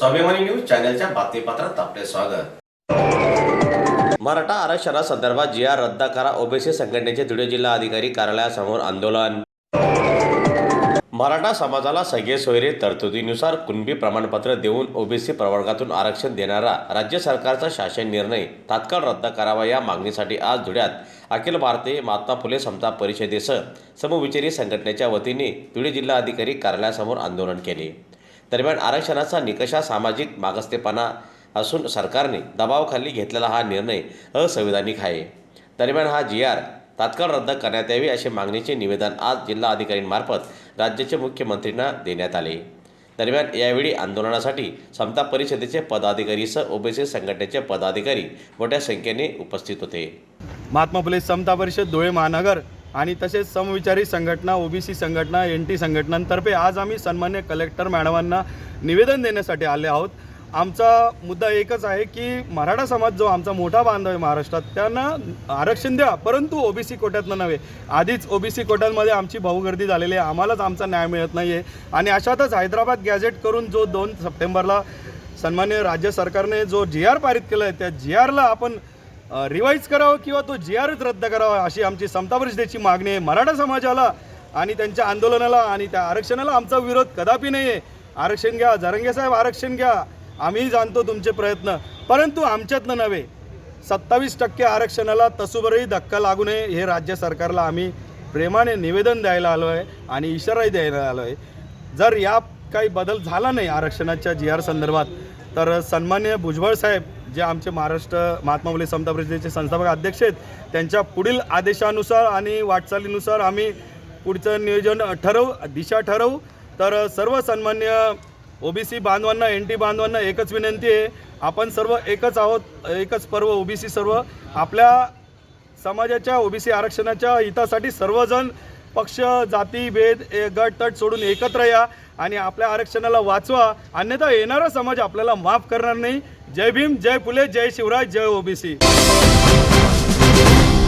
स्वाभिमानी न्यूज चॅनलच्या बातमीपत्रात आपले स्वागत. मराठा आरक्षणासंदर्भात जी आर रद्द करा ओबीसी संघटनेचे धुळे जिल्हा अधिकारी कार्यालयासमोर आंदोलन. मराठा समाजाला सगळे सोयरे तरतुदीनुसार कुणबी प्रमाणपत्र देऊन ओबीसी प्रवर्गातून आरक्षण देणारा राज्य सरकारचा शासन निर्णय तात्काळ रद्द करावा या मागणीसाठी आज धुळ्यात अखिल भारतीय महात्मा फुले समता परिषदेसह समविचारी संघटनेच्या वतीने धुळे जिल्हा अधिकारी कार्यालयासमोर आंदोलन केले. दरम्यान आरक्षणाचा निकषा सामाजिक मागस्तेपणा असून सरकारने दबावाखाली घेतलेला हा निर्णय असंविधानिक आहे. दरम्यान हा जी आर तात्काळ रद्द करण्यात यावे अशी मागणीचे निवेदन आज जिल्हा अधिकाऱ्यांमार्फत राज्याचे मुख्यमंत्र्यांना देण्यात आले. दरम्यान यावेळी आंदोलनासाठी समता परिषदेचे पदाधिकारीसह ओबीसी संघटनेचे पदाधिकारी मोठ्या संख्येने उपस्थित होते. महात्मा फुले समता परिषद धुळे महानगर आणि तसेच समविचारी संघटना ओबीसी संघटना एन टी संघटनांतर्फे आज आम्ही सन्मान्य कलेक्टर मॅडमांना निवेदन देण्यासाठी आले आहोत. आमचा मुद्दा एकच आहे की मराठा समाज जो आमचा मोठा बांधव आहे महाराष्ट्रात त्यांना आरक्षण द्या परंतु ओबीसी कोट्यातनं नव्हे. आधीच ओबीसी कोट्यांमध्ये आमची भाऊगर्दी झालेली आहे. आम्हालाच आमचा न्याय मिळत नाही आहे आणि अशातच हैदराबाद गॅझेट करून जो दोन सप्टेंबरला सन्मान्य राज्य सरकारने जो जी आर पारित केला आहे त्या जी आरला आपण रिवाईज करावं किंवा तो जी आरच रद्द करावा अशी आमची समता परिषदेची मागणी आहे. मराठा समाजाला आणि त्यांच्या आंदोलनाला आणि त्या आरक्षणाला आमचा विरोध कदापि नाही आहे आरक्षण घ्या जरंगे साहेब आरक्षण घ्या. आम्ही जाणतो तुमचे प्रयत्न. परंतु आमच्यातनं नव्हे. सत्तावीस टक्के आरक्षणाला तसुबरही धक्का लागू नये हे राज्य सरकारला आम्ही प्रेमाने निवेदन द्यायला आलो आहे आणि इशाराही द्यायला आलो आहे जर या काही बदल झाला नाही आरक्षणाच्या जी आर संदर्भात तर सन्मान्य भुजबळ साहेब जे आमचे महाराष्ट्र महात्मा फुले समता परिषदेचे संस्थापक अध्यक्ष आहेत त्यांच्या पुढील आदेशानुसार आणि वाटचालीनुसार आम्ही पुढचं नियोजन ठरवू दिशा ठरवू. तर सर्व सन्मान्य ओबीसी बांधवांना एन टी बांधवांना एकच विनंती आहे आपण सर्व एकच आहोत एकच पर्व ओबीसी सर्व. आपल्या समाजाच्या ओबीसी आरक्षणाच्या हितासाठी सर्वजण पक्ष जाती भेद गट तट सोडून एकत्र या आणि आपल्या आरक्षणाला वाचवा. अन्यथा येणारा समाज आपल्याला माफ करणार नाही. जय भीम जय फुले जय शिवराय जय ओबीसी.